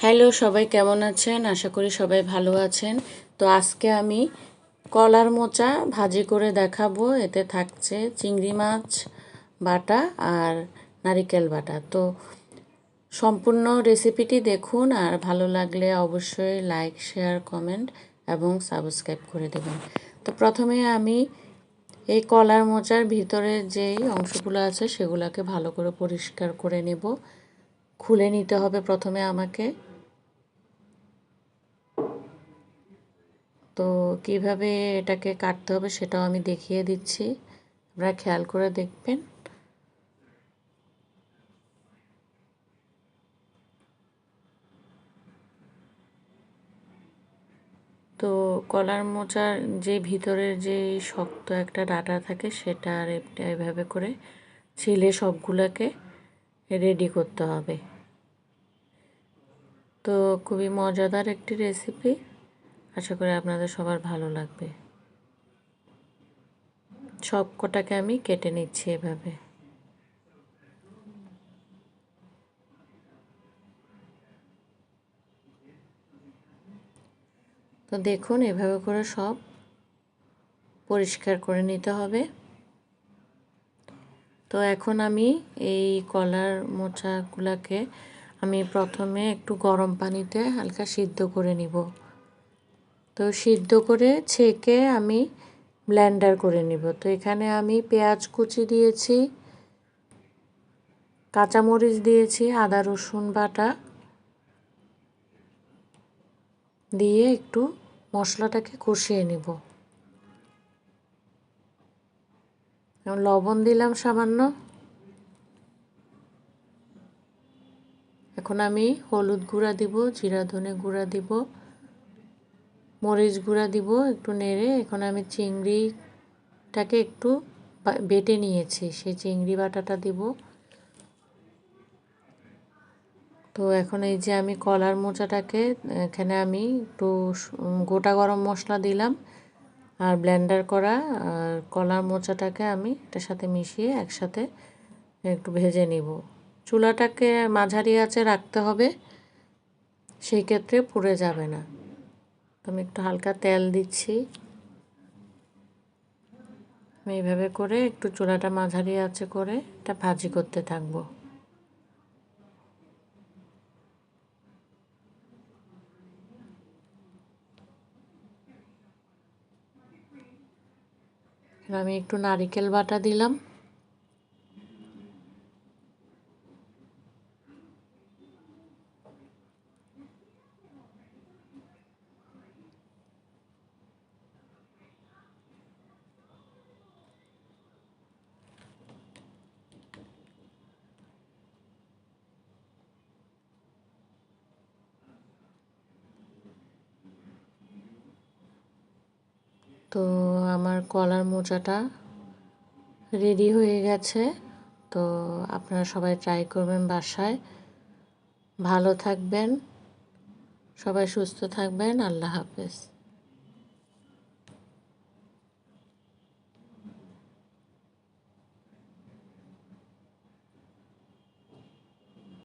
Hello, সবাই কেমন আছেন? আশা করি সবাই ভালো আছেন। তো আজকে আমি কলার মোচা ভাজি করে দেখাবো। এতে থাকছে চিংড়ি মাছ বাটা আর নারিকেল বাটা। তো সম্পূর্ণ রেসিপিটি দেখুন আর ভালো লাগলে অবশ্যই লাইক, শেয়ার, কমেন্ট এবং সাবস্ক্রাইব করে দেবেন। তো প্রথমে আমি এই কলার মোচার ভিতরে যেই অংশগুলো আছে সেগুলোকে ভালো করে পরিষ্কার করে নেব। খুলে নিতে হবে প্রথমে আমাকে। তো কীভাবে এটাকে কাটতে হবে সেটাও আমি দেখিয়ে দিচ্ছি। আপনারা খেয়াল করে দেখবেন। তো কলার মোচার যে ভিতরের যে শক্ত একটা ডাটা থাকে সেটা আর এভাবে করে ছিলে সবগুলোকে রেডি করতে হবে। তো খুবই মজাদার একটি রেসিপি আশা করি আপনাদের সবার ভালো লাগবে। সব কটাকে আমি কেটে নিচ্ছি এভাবে। তো দেখুন, এভাবে করে সব পরিষ্কার করে নিতে হবে। তো এখন আমি এই কলার মোচাগুলাকে আমি প্রথমে একটু গরম পানিতে হালকা সিদ্ধ করে নিব। তো সিদ্ধ করে ছেঁকে আমি ব্লেন্ডার করে নিব। তো এখানে আমি পেঁয়াজ কুচি দিয়েছি, কাঁচামরিচ দিয়েছি, আদা, রসুন বাটা দিয়ে একটু মশলাটাকে কষিয়ে নিব। লবণ দিলাম সামান্য। এখন আমি হলুদ গুঁড়া দিব, জিরা ধনে গুঁড়া দিব। মরিচ গুঁড়া দিব একটু নেড়ে। এখন আমি চিংড়িটাকে একটু বেটে নিয়েছি। সেই চিংড়ি বাটাটা দিব। তো এখন এই যে আমি কলার মোচাটাকে, এখানে আমি একটু গোটা গরম মশলা দিলাম আর ব্লেন্ডার করা। আর কলার মোচাটাকে আমি এটার সাথে মিশিয়ে একসাথে একটু ভেজে নিব। চুলাটাকে মাঝারি আছে রাখতে হবে, সেই ক্ষেত্রে পুড়ে যাবে না। আমি একটু হালকা তেল দিচ্ছি। আমি এইভাবে করে একটু চুলাটা মাঝারি আছে করে এটা ভাজি করতে থাকব। আমি একটু নারিকেল বাটা দিলাম। তো আমার কলার মোচাটা রেডি হয়ে গেছে। তো আপনারা সবাই ট্রাই করবেন বাসায়। ভালো থাকবেন, সবাই সুস্থ থাকবেন, আল্লাহ হাফেজ।